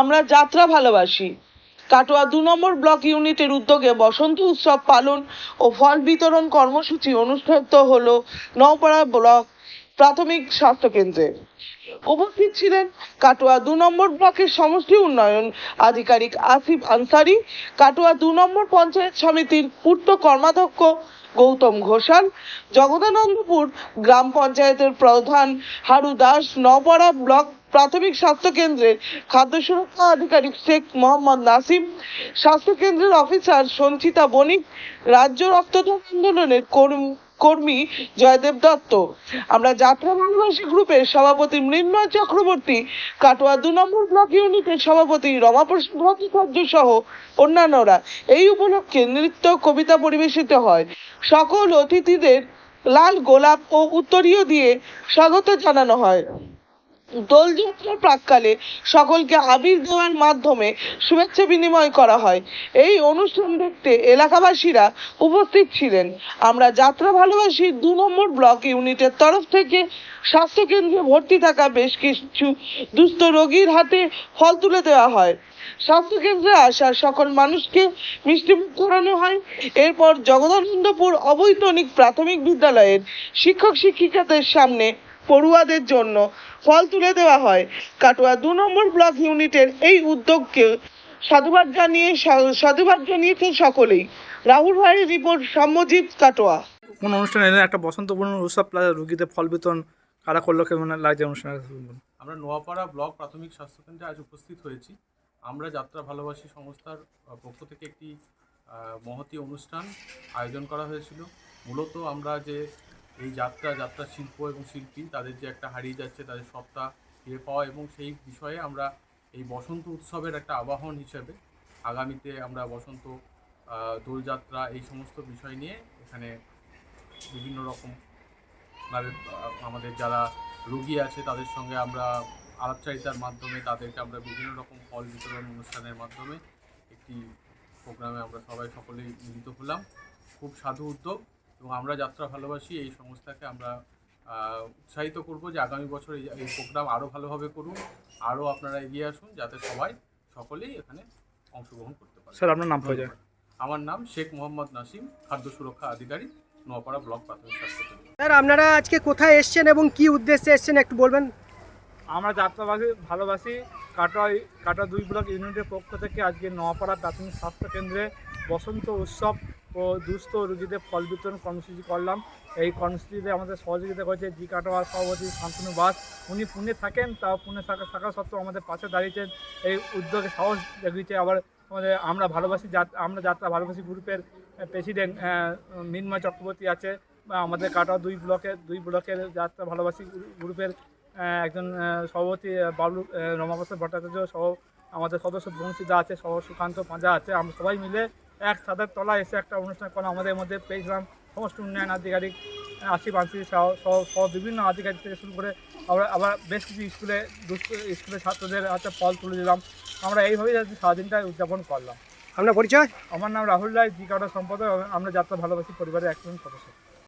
আমরা যাত্রা ভালোবাসি। কাটোয়া দু নম্বর ব্লক ইউনিটের উদ্যোগে বসন্ত উৎসব পালন ও ফল বিতরণ কর্মসূচি অনুষ্ঠিত হলো নওপাড়া ব্লক প্রাথমিক স্বাস্থ্য কেন্দ্রে। উপস্থিত ছিলেন কাটোয়া দু নম্বর ব্লকের সমষ্টি উন্নয়ন আধিকারিক আসিফ আনসারি, কাটোয়া দু নম্বর পঞ্চায়েত সমিতির পূর্ত কর্মাধ্যক্ষ গৌতম ঘোষাল, জগদানন্দপুর গ্রাম পঞ্চায়েতের প্রধান হারু দাস নওপাড়া ব্লক প্রাথমিক স্বাস্থ্য কেন্দ্রের খাদ্য সুরক্ষা আধিকারিক শেখ মোহাম্মদ নাসিম, স্বাস্থ্য কেন্দ্রের অফিসার সঞ্চিতা বণিক, রাজ্য রক্তদান আন্দোলনের কর্ম- কর্মী জয়দেব দত্ত। আমরা যাত্রা ভালোবাসী গ্রুপের সভাপতি মৃন্ময় চক্রবর্তী, কাটোয়া দু নম্বর ব্লক ইউনিটের সভাপতি রমাপ্রসাদ ভট্টাচার্য সহ অন্যান্যরা এই উপলক্ষে নৃত্য, কবিতা পরিবেশিত হয়। সকল অতিথিদের লাল, গোলাপ ও উত্তরীয় দিয়ে স্বাগত জানানো হয়। দোলযাত্রার প্রাককালে সকলকে আবির দেওয়ার মাধ্যমে শুভেচ্ছা বিনিময় করা হয়। এই অনুষ্ঠান দেখতে এলাকাবাসীরা উপস্থিত ছিলেন। আমরা যাত্রা ভালোবাসি দু নম্বর ব্লক ইউনিটের তরফ থেকে স্বাস্থ্য কেন্দ্রে ভর্তি থাকা বেশ কিছু দুস্থ রোগীর হাতে ফল তুলে দেওয়া হয়। স্বাস্থ্য কেন্দ্রে আসা সকল মানুষকে মিষ্টিমুখ করানো হয়। এরপর জগদানন্দপুর অবৈতনিক প্রাথমিক বিদ্যালয়ের শিক্ষক শিক্ষিকাদের সামনে পড়ুয়াদের জন্য ফল তুলে দেওয়া হয়। কাটোয়া দু নম্বর ব্লক ইউনিটের এই উদ্যোগকে সাধুবাদ জানিয়ে সা- সাধুবাদ জানিয়েছেন সকলেই। রাহুল ভাইয়ের রিপোর্ট সম্মজিৎ কাটোয়া। কোন অনুষ্ঠানে এলেন একটা বসন্তপূর্ণ উৎসব প্লাস রুগীদের ফল বিতরণ কারা করল কেমন লাগছে অনুষ্ঠানে? আমরা নোয়াপাড়া ব্লক প্রাথমিক স্বাস্থ্যকেন্দ্রে আজ উপস্থিত হয়েছি। আমরা যাত্রা ভালোবাসি সংস্থার পক্ষ থেকে একটি মহতী অনুষ্ঠান আয়োজন করা হয়েছিল। মূলত আমরা যে এই যাত্রা যাত্রা শিল্প এবং শিল্পী, তাদের যে একটা হারিয়ে যাচ্ছে, তাদের সত্তা ফিরে পাওয়া এবং সেই বিষয়ে আমরা এই বসন্ত উৎসবের একটা আবাহন হিসেবে আগামীতে আমরা বসন্ত দোলযাত্রা এই সমস্ত বিষয় নিয়ে এখানে বিভিন্ন রকম ভাবে আমাদের যারা রোগী আছে, তাদের সঙ্গে আমরা আলাপচারিতার মাধ্যমে, তাদেরকে আমরা বিভিন্ন রকম ফল বিতরণ অনুষ্ঠানের মাধ্যমে একটি প্রোগ্রামে আমরা সবাই সকলেই মিলিত হলাম। খুব সাধু উদ্যোগ। এবং আমরা যাত্রা ভালোবাসি এই সংস্থাকে আমরা উৎসাহিত করব যে আগামী বছর এই প্রোগ্রাম আরও ভালোভাবে করুন আরও আপনারা এগিয়ে আসুন যাতে সবাই সকলেই এখানে অংশগ্রহণ করতে পারে। স্যার আপনার নাম আমার নাম শেখ মোহাম্মদ নাসিম খাদ্য সুরক্ষা আধিকারিক নোয়াপাড়া ব্লক প্রাথমিক স্বাস্থ্য কেন্দ্র। স্যার আপনারা আজকে কোথায় এসছেন এবং কি উদ্দেশ্যে এসছেন একটু বলবেন? আমরা যাত্রাবাসী ভালোবাসি কাটোয়া কাটা দুই ব্লক ইউনিটের পক্ষ থেকে আজকে নোয়াপাড়া প্রাথমিক স্বাস্থ্য কেন্দ্রে বসন্ত উৎসব ও দুস্থ রোগীদের ফল বিতরণ কর্মসূচি করলাম। এই কর্মসূচিতে আমাদের সহযোগিতা করেছে জি কাটোয়ার সভাপতি শান্তনু বাস। উনি পুনে থাকেন তাও পুনে থাকা থাকা সত্ত্বেও আমাদের পাশে দাঁড়িয়েছেন। এই উদ্যোগে সাহস দেখিয়েছে আবার আমাদের আমরা ভালোবাসি আমরা যাত্রা ভালোবাসি গ্রুপের প্রেসিডেন্ট মিন্ময় চক্রবর্তী আছে। আমাদের কাটোয়া দুই ব্লকের দুই ব্লকের যাত্রা ভালোবাসি গ্রুপের একজন সভাপতি আহ, বাবলু রমাপ্রসাদ ভট্টাচার্য সহ আমাদের সদস্য বংশীদা আছে সহ সুকান্ত পাঁজা আছে। আমরা সবাই মিলে এক ছাদের তলায় এসে একটা অনুষ্ঠান করা আমাদের মধ্যে পেয়েছিলাম সমস্ত উন্নয়ন আধিকারিক আশিফ আনসি সহ বিভিন্ন আধিকারিক থেকে শুরু করে আমরা আবার বেশ কিছু স্কুলে স্কুলের ছাত্রদের হাতে ফল তুলে দিলাম। আমরা এইভাবেই সারাদিনটা উদযাপন করলাম। আপনার পরিচয়? আমার নাম রাহুল রায় জি কাটা সম্পাদক। আমরা যাত্রা ভালোবাসি পরিবারের একজন সদস্য।